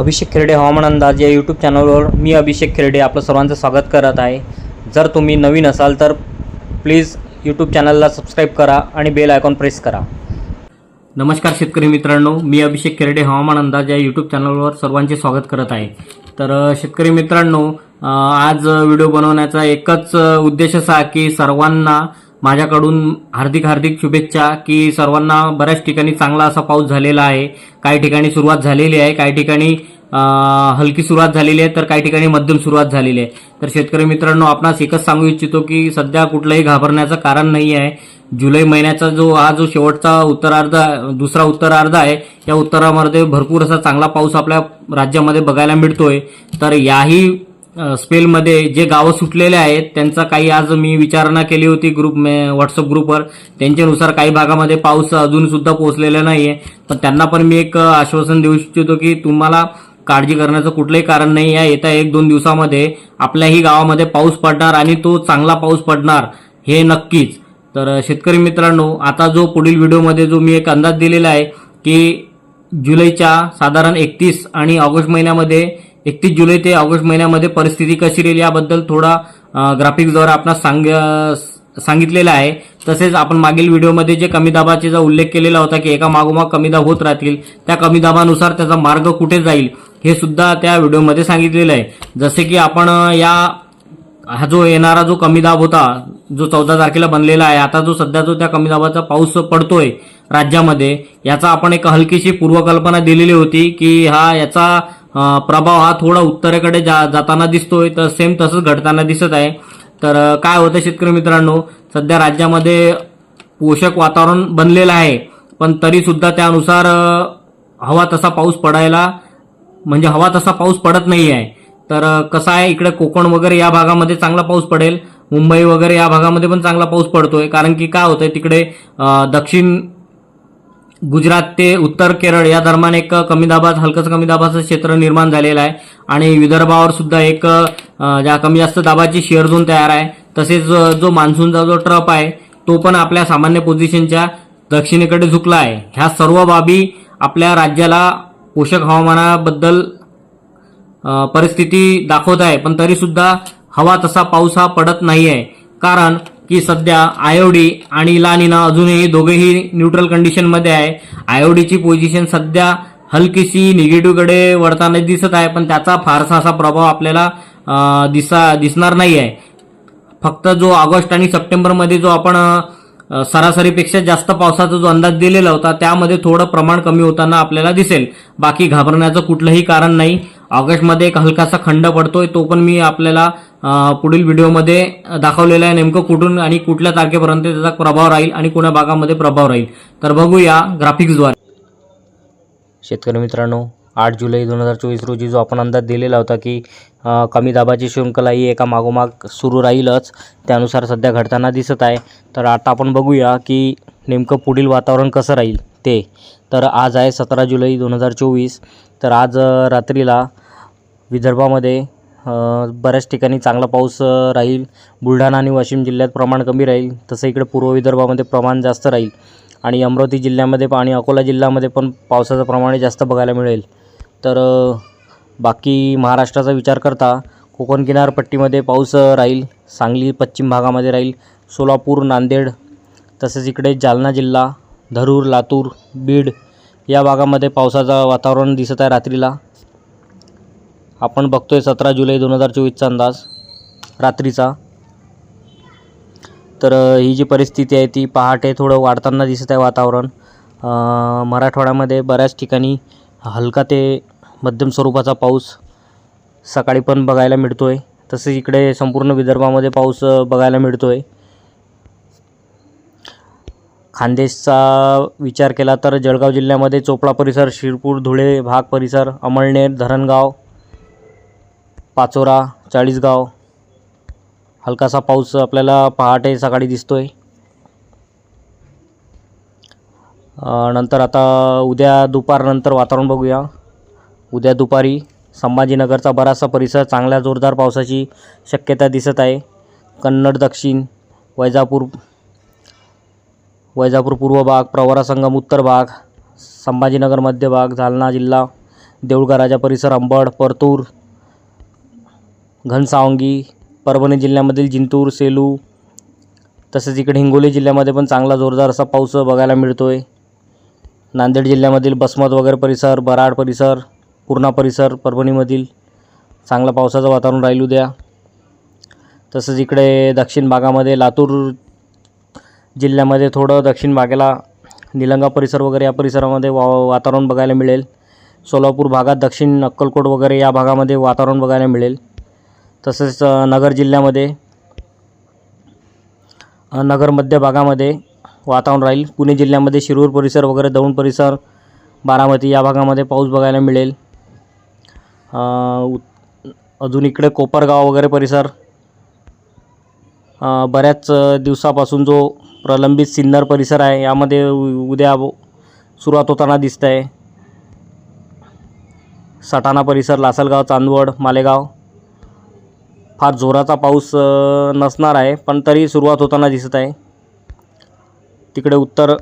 अभिषेक खेरडे हवामान अंदाज या यूट्यूब चॅनलवर मी अभिषेक खेरडे आपलं सर्वांचं स्वागत करत आहे. जर तुम्ही नवीन असाल तर प्लीज यूट्यूब चॅनलला सबस्क्राईब करा आणि बेल आयकॉन प्रेस करा. नमस्कार शेतकरी मित्रांनो मी अभिषेक खेरडे हवामान अंदाज या यूट्यूब चॅनलवर सर्वांचे स्वागत करत आहे. तर शेतकरी मित्रांनो आज व्हिडिओ बनवण्याचा एकच उद्देश असा की सर्वांना माझ्याकडून हार्दिक हार्दिक शुभेच्छा की सर्वांना बऱ्याच ठिकाणी चांगला असा पाऊस झालेला आहे. काही ठिकाणी सुरुवात झालेली आहे काही ठिकाणी हलकी सुरुवात झालेली आहे तर काही ठिकाणी मध्यम सुरुवात झालेली आहे. तर शेतकरी मित्रांनो आपणास एकच सांगू इच्छितो की सध्या कुठलंही घाबरण्याचं कारण नाही आहे. जुलै महिन्याचा जो हा जो शेवटचा उत्तरार्ध दुसरा उत्तरार्ध आहे या उत्तरामध्ये भरपूर असा चांगला पाऊस आपल्या राज्यामध्ये बघायला मिळतोय. तर याही स्पेलमध्ये जे गावं सुटलेले आहेत त्यांचा काही आज मी विचारणा केली होती ग्रुप व्हॉट्सअप ग्रुपवर त्यांच्यानुसार काही भागामध्ये पाऊस अजून सुद्धा पोहोचलेला आहे पण त्यांना पण मी एक आश्वासन देऊ इच्छितो की तुम्हाला काळजी करण्याचं कुठलंही कारण नाही आहे. येत्या एक दोन दिवसामध्ये आपल्याही गावामध्ये पाऊस पडणार आणि तो चांगला पाऊस पडणार हे नक्कीच. तर शेतकरी मित्रांनो आता जो पुढील व्हिडिओमध्ये जो मी एक अंदाज दिलेला आहे की जुलैच्या साधारण एकतीस आणि ऑगस्ट महिन्यामध्ये एकतीस जुलै ते ऑगस्ट महिन्यामध्ये परिस्थिती कशी राहील याबद्दल थोडा ग्राफिक्सद्वारा आपण सांग सांगितलेलं आहे. तसेच आपण मागील व्हिडिओमध्ये जे कमी दाबाचे उल्लेख केलेला होता की एका मागोमाग कमी दाब होत राहतील त्या कमी दाबानुसार त्याचा मार्ग कुठे जाईल हे सुद्धा त्या व्हिडिओमध्ये सांगितलेलं आहे. जसे की आपण या हा जो येणारा जो कमी दाब होता जो चौदा तारखेला बनलेला आहे आता जो सध्या जो त्या कमी दाबाचा पाऊस पडतोय राज्यामध्ये याचा आपण एक हलकीशी पूर्वकल्पना दिलेली होती की हा याचा प्रभाव हा थोडा उत्तरेकडे जा जाताना दिसतोय. तर सेम तसंच घडताना दिसत आहे. तर काय होतं शेतकरी मित्रांनो? सध्या राज्यामध्ये पोषक वातावरण बनलेलं आहे. पण तरी सुद्धा त्यानुसार हवा तसा पाऊस पडायला म्हणजे हवा तसा पाऊस पडत नाही आहे तर कसं आहे इकडे कोकण वगैरे या भागामध्ये चांगला पाऊस पडेल. मुंबई वगैरे या भागामध्ये पण चांगला पाऊस पडतोय. कारण की काय होतंय तिकडे दक्षिण गुजरात ते उत्तर केरळ या दरम्यान एक कमी दाबात हलकंचं कमी दाबाचं क्षेत्र निर्माण झालेलं आहे. आणि विदर्भावर सुद्धा एक ज्या कमी जास्त दाबाची शेअर झोन तयार आहे तसेच जो मान्सूनचा जो ट्रप आहे तो पण आपल्या सामान्य पोझिशनच्या दक्षिणेकडे झुकला आहे. ह्या सर्व बाबी आपल्या राज्याला पोषक हवामानाबद्दल परिस्थिती दाखवत आहे. पण तरीसुद्धा हवा तसा पाऊस हा पडत नाही आहे कारण की सध्या आयओडी आणि लानिना अजूनही दोघेही न्यूट्रल कंडिशनमध्ये आहे. आयओडीची पोझिशन सध्या हलकीशी निगेटिव्हकडे वळताना दिसत आहे पण त्याचा फारसा असा प्रभाव आपल्याला दिसा दिसणार नाही आहे फक्त जो ऑगस्ट आणि सप्टेंबरमध्ये जो आपण सरासरीपेक्षा जास्त पावसाचा जो अंदाज दिलेला होता त्यामध्ये थोडं प्रमाण कमी होताना आपल्याला दिसेल. बाकी घाबरण्याचं कुठलंही कारण नाही. ऑगस्टमध्ये एक हलकासा खंड पडतोय तो पण मी आपल्याला पुढील व्हिडिओमध्ये दाखवलेला आहे नेमकं कुठून आणि कुठल्या तारखेपर्यंत त्याचा प्रभाव राहील आणि कोण्या भागामध्ये प्रभाव राहील. तर बघूया ग्राफिक्सद्वारे. शेतकरी मित्रांनो आठ जुलै दोन हजार चोवीस रोजी जो आपण अंदाज दिलेला होता की कमी दाबाची शृंखला ही एका मागोमाग सुरू राहीलच त्यानुसार सध्या घडताना दिसत आहे. तर आता आपण बघूया की नेमकं पुढील वातावरण कसं राहील ते. तर आज आहे सतरा जुलै दोन हजार चोवीस. तर आज रात्रीला विदर्भामध्ये बऱ्याच ठिकाणी चांगला पाऊस राहील. बुलढाणा आणि वाशिम जिल्ह्यात प्रमाण कमी राहील. तसं इकडे पूर्व विदर्भामध्ये प्रमाण जास्त राहील. आणि अमरावती जिल्ह्यामध्ये आणि अकोला जिल्ह्यामध्ये पण पावसाचं प्रमाण हे जास्त बघायला मिळेल. तर बाकी महाराष्ट्राचा विचार करता कोकण किनारपट्टीमध्ये पाऊस राहील. सांगली पश्चिम भागामध्ये राहील. सोलापूर नांदेड तसेच इकडे जालना जिल्हा धरूर लातूर बीड या भागामध्ये पावसाचं वातावरण दिसत आहे रात्रीला. आपण बघतोय सतरा जुलै दोन हजार चोवीसचा अंदाज रात्रीचा. तर ही जी परिस्थिती आहे ती पहाटे थोडं वाढताना दिसत आहे वातावरण. मराठवाड्यामध्ये बऱ्याच ठिकाणी हलका ते मध्यम स्वरूपाचा पाऊस सकाळी पण बघायला मिळतो आहे तसेच इकडे संपूर्ण विदर्भामध्ये पाऊस बघायला मिळतो आहे खानदेशचा विचार केला तर जळगाव जिल्ह्यामध्ये चोपडा परिसर शिरपूर धुळे भाग परिसर अमळनेर धरणगाव पाचोरा चाळीसगाव. हलकासा पाऊस आपल्याला पहाटे सकाळी दिसतो आहे नंतर आता उद्या दुपारनंतर वातावरण बघूया. उद्या दुपारी संभाजीनगरचा बराचसा परिसर चांगल्या जोरदार पावसाची शक्यता दिसत आहे. कन्नड दक्षिण वैजापूर वैजापूर पूर्व भाग प्रवरा संगम उत्तर भाग संभाजीनगर मध्य भाग जालना जिल्हा देऊळघराच्या परिसर अंबड परतूर घनसावंगी परभणी जिल्ह्यामधील जिंतूर सेलू तसेच इकडे हिंगोली जिल्ह्यामध्ये पण चांगला जोरदार असा पाऊस बघायला मिळतो आहे नांदेड जिल्ह्यामधील बसमत वगैरे परिसर बराड परिसर पूर्णा परिसर परभणीमधील चांगलं पावसाचं वातावरण राहील उद्या तसंच इकडे दक्षिण भागामध्ये लातूर जिल्ह्यामध्ये थोडं दक्षिण भागाला निलंगा परिसर वगैरे या परिसरामध्ये वा वातावरण बघायला मिळेल. सोलापूर भागात दक्षिण अक्कलकोट वगैरे या भागामध्ये वातावरण बघायला मिळेल. तसेच नगर जिल्ह्यामध्ये नगर मध्य भागामध्ये वातावरण राहील. पुणे जिल्ह्यामध्ये शिरूर परिसर वगैरे दौंड परिसर बारामती या भागामध्ये पाऊस बघायला मिळेल. अजून इकडे कोपरगाव वगैरे परिसर बऱ्याच दिवसापासून जो प्रलंबित सिन्नर परिसर आहे यामध्ये उ- उद्या सुरुवात होताना दिसत आहे सटाणा परिसर लासलगाव चांदवड मालेगाव. फार जोराचा पाऊस नसणार आहे पण तरी सुरुवात होताना दिसत आहे. तिकडे उत्तर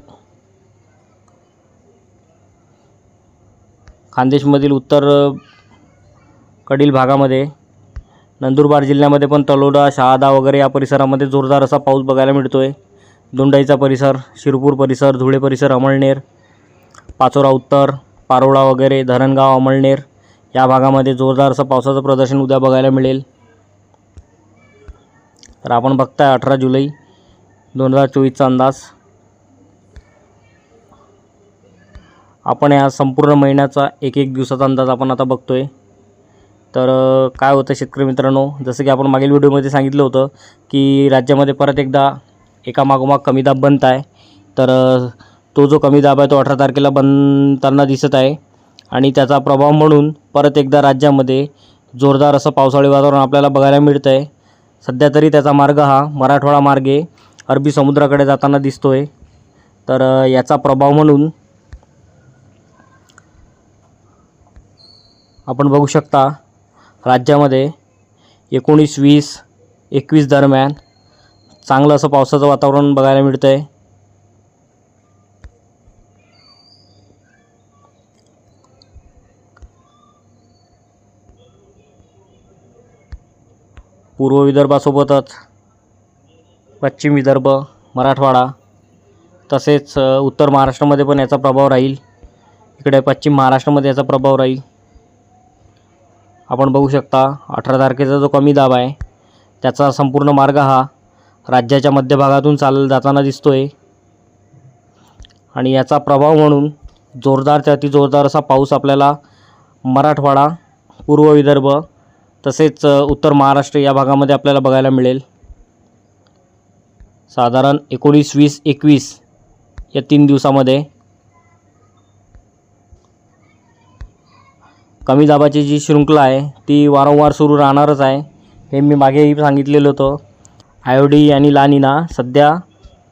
खानदेशमधील उत्तर कडील भागामध्ये नंदुरबार जिल्ह्यामध्ये पण तलोडा शहादा वगैरे या परिसरामध्ये जोरदार असा पाऊस बघायला मिळतो आहे दोंडाईचा परिसर शिरपूर परिसर धुळे परिसर अमळनेर पाचोरा उत्तर पारोळा वगैरे धरणगाव अमळनेर या भागामध्ये जोरदार असं पावसाचं प्रदर्शन उद्या बघायला मिळेल. तर आपण बघताय अठरा जुलै दोन हजार चोवीसचा अंदाज. आपण या संपूर्ण महिन्याचा एक एक दिवसाचा अंदाज आपण आता बघतोय. तर काय होतं शेतकरी मित्रांनो जसं की आपण मागील व्हिडिओमध्ये सांगितलं होतं की राज्यामध्ये परत एकदा एका मागोमाग कमी दाब बनत आहे. तर तो जो कमी दाब आहे तो अठरा तारखेला बनताना दिसत आहे. आणि त्याचा प्रभाव म्हणून परत एकदा राज्यामध्ये जोरदार असं पावसाळी वातावरण आपल्याला बघायला मिळतं आहे सध्या तरी त्याचा मार्ग हा मराठवाडा मार्गे अरबी समुद्राकडे जाताना दिसतो आहे तर याचा प्रभाव म्हणून आपण बघू शकता राज्यामध्ये एकोणीस वीस एकवीस दरम्यान चांगलं असं पावसाचं वातावरण बघायला मिळतं आहे पूर्व विदर्भासोबतच पश्चिम विदर्भ मराठवाडा तसेच उत्तर महाराष्ट्रामध्ये पण याचा प्रभाव राहील. इकडे पश्चिम महाराष्ट्रामध्ये याचा प्रभाव राहील. आपण बघू शकता अठरा तारखेचा जो कमी दाब आहे त्याचा संपूर्ण मार्ग हा राज्याच्या मध्यभागातून चाल जाताना दिसतो आहे आणि याचा प्रभाव म्हणून जोरदार ते अति जोरदार असा पाऊस आपल्याला मराठवाडा पूर्व विदर्भ तसेच उत्तर महाराष्ट्र या भागामध्ये आपल्याला बघायला मिळेल. साधारण एकोणीस वीस एकवीस या तीन दिवसामध्ये कमी दाबाची जी शृंखला आहे ती वारंवार सुरू राहणारच आहे. हे मी मागेही सांगितलेलं होतं. आयोडी आणि लानिना सध्या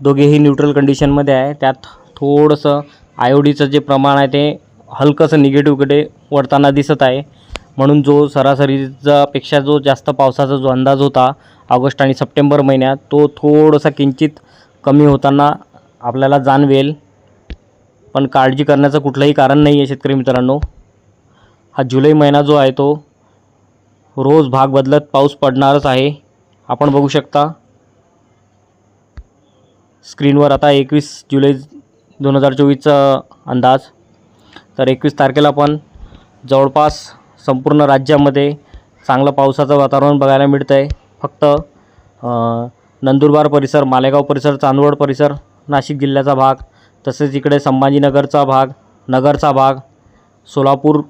दोघेही न्यूट्रल कंडिशनमध्ये आहे. त्यात थोडंसं आयोडीचं जे प्रमाण आहे ते हलकंसं निगेटिव्हकडे वळताना दिसत आहे. म्हणून जो सरासरीचा पेक्षा जो जास्त पावसाचा जो अंदाज होता ऑगस्ट आणि सप्टेंबर महिन्यात तो थोडासा किंचित कमी होताना आपल्याला जाणवेल. पण काळजी करण्याचं कुठलंही कारण नाही आहे शेतकरी मित्रांनो. हा जुलै महिना जो आहे तो रोज भाग बदलत पाऊस पडणारच आहे. आपण बघू शकता स्क्रीनवर आता एकवीस जुलै दोन हजार चोवीसचा अंदाज. तर एकवीस तारखेला पण जवळपास संपूर्ण राज्यामध्ये चांगलं पावसाचं वातावरण बघायला मिळतं आहे फक्त नंदुरबार परिसर मालेगाव परिसर चांदवड परिसर नाशिक जिल्ह्याचा भाग तसेच इकडे संभाजीनगरचा भाग नगरचा भाग सोलापूर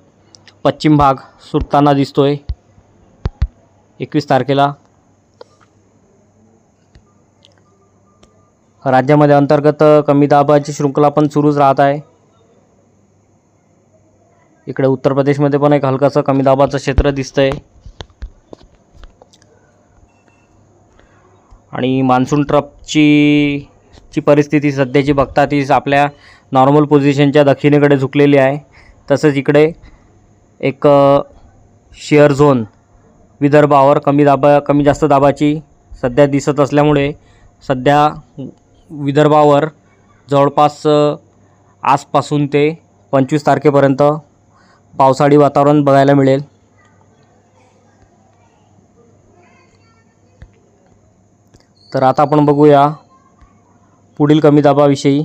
पश्चिम भाग सुटताना दिसतो आहे एकवीस तारखेला राज्यामध्ये अंतर्गत कमी दाबाची शृंखला पण सुरूच राहत आहे. इकडे उत्तर प्रदेशमध्ये पण एक हलकासं कमी दाबाचं क्षेत्र दिसतंय. आणि मान्सून ट्रपची ची परिस्थिती सध्याची बघता ती आपल्या नॉर्मल पोझिशनच्या दक्षिणेकडे झुकलेली आहे. तसंच इकडे एक शेअर झोन विदर्भावर कमी दाबा कमी जास्त दाबाची सध्या दिसत असल्यामुळे सध्या विदर्भावर जवळपास आजपासून ते पंचवीस तारखेपर्यंत पावसाळी वातावरण बघायला मिळेल. तर आता आपण बघूया पुढील कमी दाबाविषयी.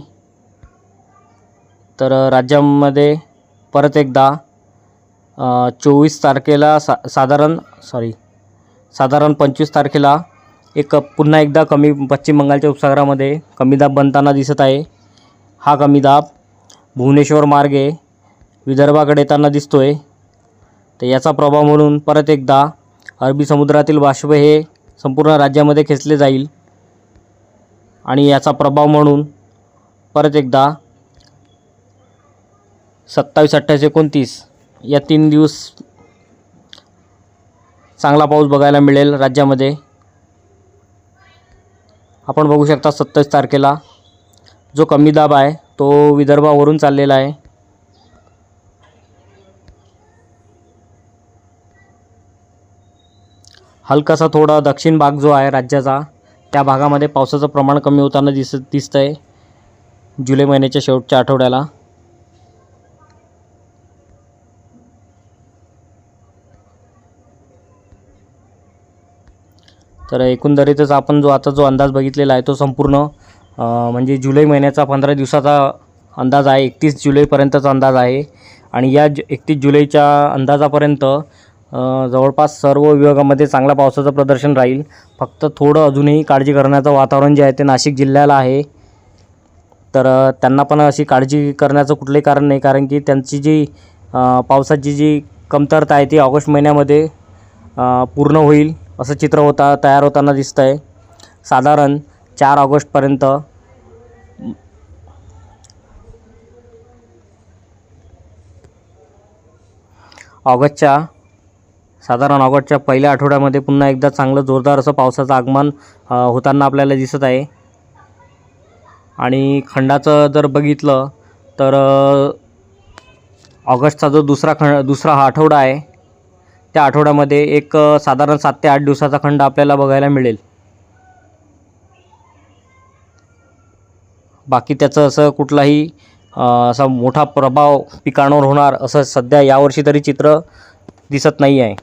तर राज्यामध्ये परत एकदा चोवीस तारखेला सा साधारण सॉरी साधारण पंचवीस तारखेला एक पुन्हा एकदा कमी पश्चिम बंगालच्या उपसागरामध्ये कमी दाब बनताना दिसत आहे. हा कमी दाब भुवनेश्वर मार्गे विदर्भाकडे येताना दिसतो आहे तर याचा प्रभाव म्हणून परत एकदा अरबी समुद्रातील बाष्प हे संपूर्ण राज्यामध्ये खेचले जाईल. आणि याचा प्रभाव म्हणून परत एकदा सत्तावीस अठ्ठावीस एकोणतीस या तीन दिवस चांगला पाऊस बघायला मिळेल राज्यामध्ये. आपण बघू शकता सत्तावीस तारखेला जो कमी दाब आहे तो विदर्भावरून चाललेला आहे. हलकासा थोडा दक्षिण भाग जो आहे राज्याचा त्या भागामध्ये पावसाचं प्रमाण कमी होताना दिसत दिसतं आहे जुलै महिन्याच्या शेवटच्या आठवड्याला. तर एकंदरीतच आपण जो आता जो अंदाज बघितलेला आहे तो संपूर्ण म्हणजे जुलै महिन्याचा पंधरा दिवसाचा अंदाज आहे एकतीस जुलैपर्यंतचा अंदाज आहे. आणि या ज एकतीस जुलैच्या अंदाजापर्यंत जवळपास सर्व विभागामध्ये चांगल्या पावसाचं प्रदर्शन राहील. फक्त थोडं अजूनही काळजी करण्याचं वातावरण जे आहे ते नाशिक जिल्ह्याला आहे. तर त्यांना पण अशी काळजी करण्याचं कुठलंही कारण नाही कारण की त्यांची जी पावसाची जी कमतरता आहे ती ऑगस्ट महिन्यामध्ये पूर्ण होईल असं चित्र होता तयार होताना दिसतं आहे साधारण चार ऑगस्टपर्यंत ऑगस्टच्या साधारण ऑगस्टच्या पहिल्या आठवड्यामध्ये पुन्हा एकदा चांगलं जोरदार असं पावसाचं आगमन होताना आपल्याला दिसत आहे. आणि खंडाचं जर बघितलं तर ऑगस्टचा जो दुसरा खंड दुसरा हा आठवडा आहे त्या आठवड्यामध्ये एक साधारण सात ते आठ दिवसाचा खंड आपल्याला बघायला मिळेल. बाकी त्याचं असं कुठलाही असा मोठा प्रभाव पिकांवर होणार असं सध्या यावर्षी तरी चित्र दिसत नाही आहे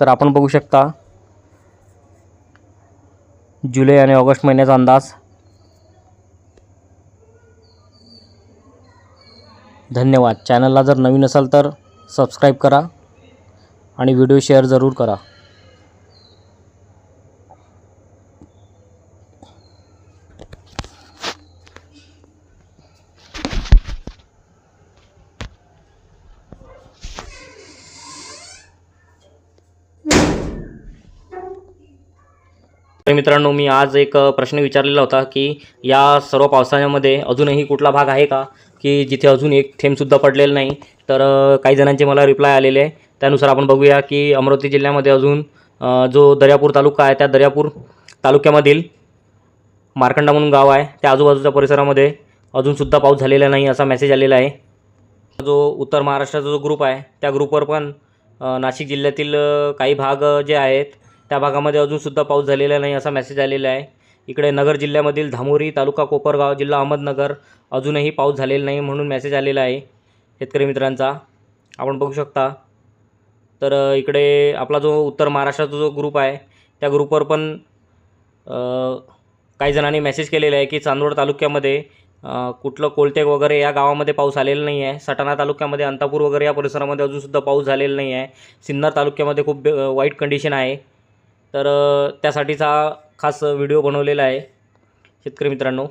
तर आपण बघू शकता जुलै आणि ऑगस्ट महिन्याचा अंदाज. धन्यवाद. चॅनलला जर नवीन असाल तर सबस्क्राईब करा आणि व्हिडिओ शेअर जरूर करा. तर मित्रांनो मी आज एक प्रश्न विचारलेला होता की या सर्व पावसाळ्यामध्ये अजूनही कुठला भाग आहे का? की जिथे अजून एक थेंबसुद्धा पडलेला नाही. तर काही जणांचे मला रिप्लाय आलेले आहे. त्यानुसार आपण बघूया की अमरावती जिल्ह्यामध्ये अजून जो दर्यापूर तालुका आहे त्या दर्यापूर तालुक्यामधील मार्कंडा म्हणून गाव आहे त्या आजूबाजूच्या परिसरामध्ये अजूनसुद्धा पाऊस झालेला नाही असा मेसेज आलेला आहे. जो उत्तर महाराष्ट्राचा जो ग्रुप आहे त्या ग्रुपवर पण नाशिक जिल्ह्यातील काही भाग जे आहेत त्या भागामध्ये अजूनसुद्धा पाऊस झालेला नाही असा मेसेज आलेला आहे. इकडे नगर जिल्ह्यामधील धामोरी तालुका कोपरगाव जिल्हा अहमदनगर अजूनही पाऊस झालेला नाही म्हणून मेसेज आलेला आहे शेतकरी मित्रांचा. आपण बघू शकता. तर इकडे आपला जो उत्तर महाराष्ट्राचा जो ग्रुप आहे त्या ग्रुपवर पण काही जणांनी मेसेज केलेला आहे की चांदवड तालुक्यामध्ये कुठलं कोलतेक वगैरे या गावामध्ये पाऊस आलेला नाही आहे. सटाणा तालुक्यामध्ये अंतापूर वगैरे या परिसरामध्ये अजूनसुद्धा पाऊस झालेला नाही आहे. सिन्नर तालुक्यामध्ये खूप वाईट कंडिशन आहे. तर त्यासाठीचा खास व्हिडिओ बनवलेला आहे शेतकरी मित्रांनो.